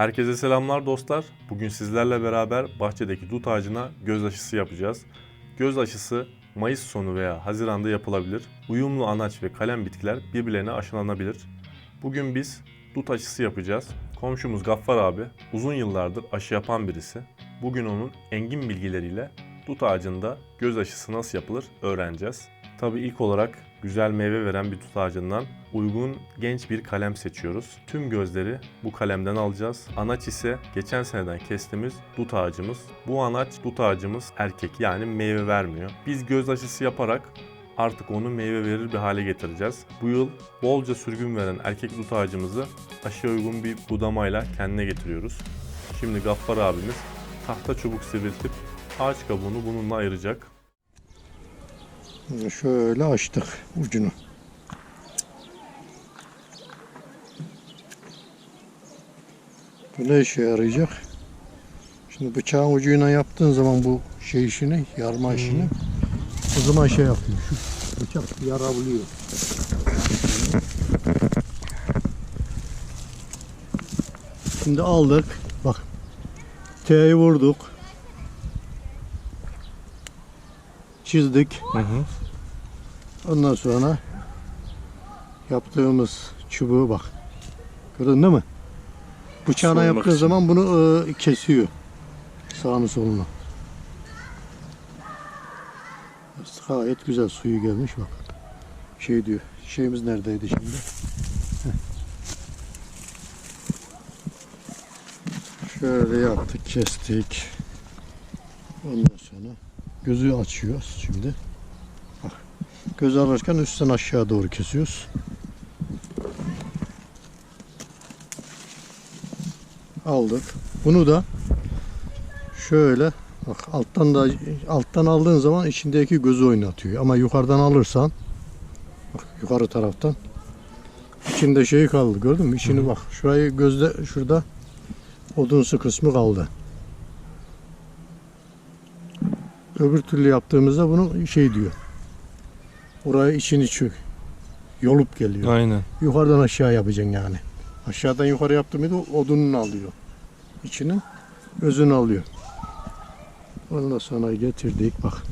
Herkese selamlar dostlar. Bugün sizlerle beraber bahçedeki dut ağacına göz aşısı yapacağız. Göz aşısı Mayıs sonu veya Haziran'da yapılabilir. Uyumlu anaç ve kalem bitkiler birbirlerine aşılanabilir. Bugün biz dut aşısı yapacağız. Komşumuz Gaffar abi uzun yıllardır aşı yapan birisi. Bugün onun engin bilgileriyle dut ağacında göz aşısı nasıl yapılır öğreneceğiz. Tabii ilk olarak güzel meyve veren bir tut ağacından uygun genç bir kalem seçiyoruz. Tüm gözleri bu kalemden alacağız. Anaç ise geçen seneden kestiğimiz dut ağacımız. Bu anaç dut ağacımız erkek yani meyve vermiyor. Biz göz aşısı yaparak artık onu meyve verir bir hale getireceğiz. Bu yıl bolca sürgün veren erkek dut ağacımızı aşıya uygun bir budamayla kendine getiriyoruz. Şimdi Gaffar abimiz tahta çubuk sivriltip ağaç kabuğunu bununla ayıracak. Şöyle açtık ucunu. Bu ne işe yarayacak? Şimdi bıçağın ucuyla yaptığın zaman bu şey işini, yarma işini o zaman şey yapıyor. Şu bıçak yarabiliyor. Şimdi aldık. Bak. T'yi vurduk. Çizdik. Ondan sonra yaptığımız çubuğu bak. Gördün değil mi? Bıçağına Soymak yaptığın için. zaman bunu e, kesiyor. Sağını solunu. Gayet güzel suyu gelmiş bak. Şey diyor. Şeyimiz neredeydi şimdi? Heh. Şöyle yaptık, kestik. Ondan sonra gözü açıyoruz şimdi. Göz alırken üstten aşağı doğru kesiyoruz. Aldık. Bunu da şöyle bak alttan da alttan aldığın zaman içindeki gözü oynatıyor. Ama yukarıdan alırsan bak yukarı taraftan içinde şey kaldı gördün mü? İçini bak şurayı gözde şurada odunsu kısmı kaldı. Öbür türlü yaptığımızda bunu şey diyor. Oraya içini çök. Yolup geliyor. Aynen. Yukarıdan aşağı yapacaksın yani. Aşağıdan yukarı yaptığım mıydı odununu alıyor. İçinin özünü alıyor. Ondan sonra getirdik bak.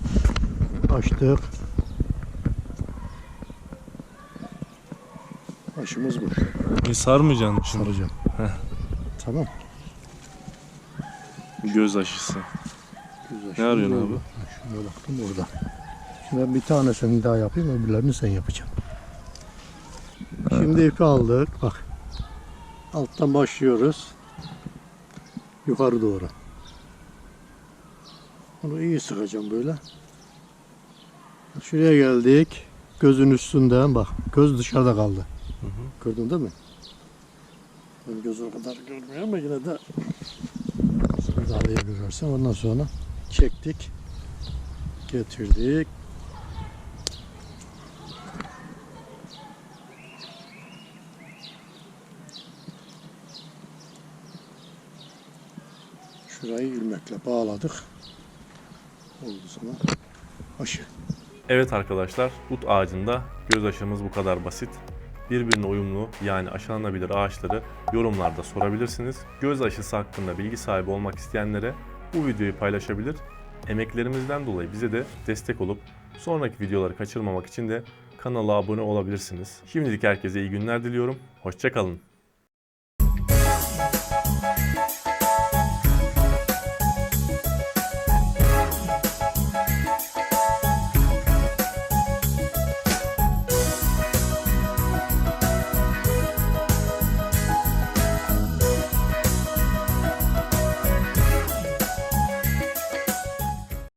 Açtık. Aşımız bu. Bir sarmayacaksın şimdi. Saracağım. Heh. Tamam. Göz aşısı. Güzel. Ne arıyorsun Şurada- abi? Şuraya baktım orada. Şimdi ben bir tanesini daha yapayım öbürlerini sen yapacaksın. Şimdi ipi aldık. Bak. Alttan başlıyoruz. Yukarı doğru. Bunu iyi sıkacağım böyle. Şuraya geldik. Gözün üstünden bak. Göz dışarıda kaldı. Gördün değil mi? Ben göz o kadar görmüyor ama yine de daha iyi görürsen ondan sonra çektik. Getirdik. Şurayı ilmekle bağladık. Oldu sana aşı. Evet arkadaşlar, dut ağacında göz aşımız bu kadar basit. Birbirine uyumlu yani aşılanabilir ağaçları yorumlarda sorabilirsiniz. Göz aşısı hakkında bilgi sahibi olmak isteyenlere bu videoyu paylaşabilir. Emeklerimizden dolayı bize de destek olup sonraki videoları kaçırmamak için de kanala abone olabilirsiniz. Şimdilik herkese iyi günler diliyorum. Hoşçakalın.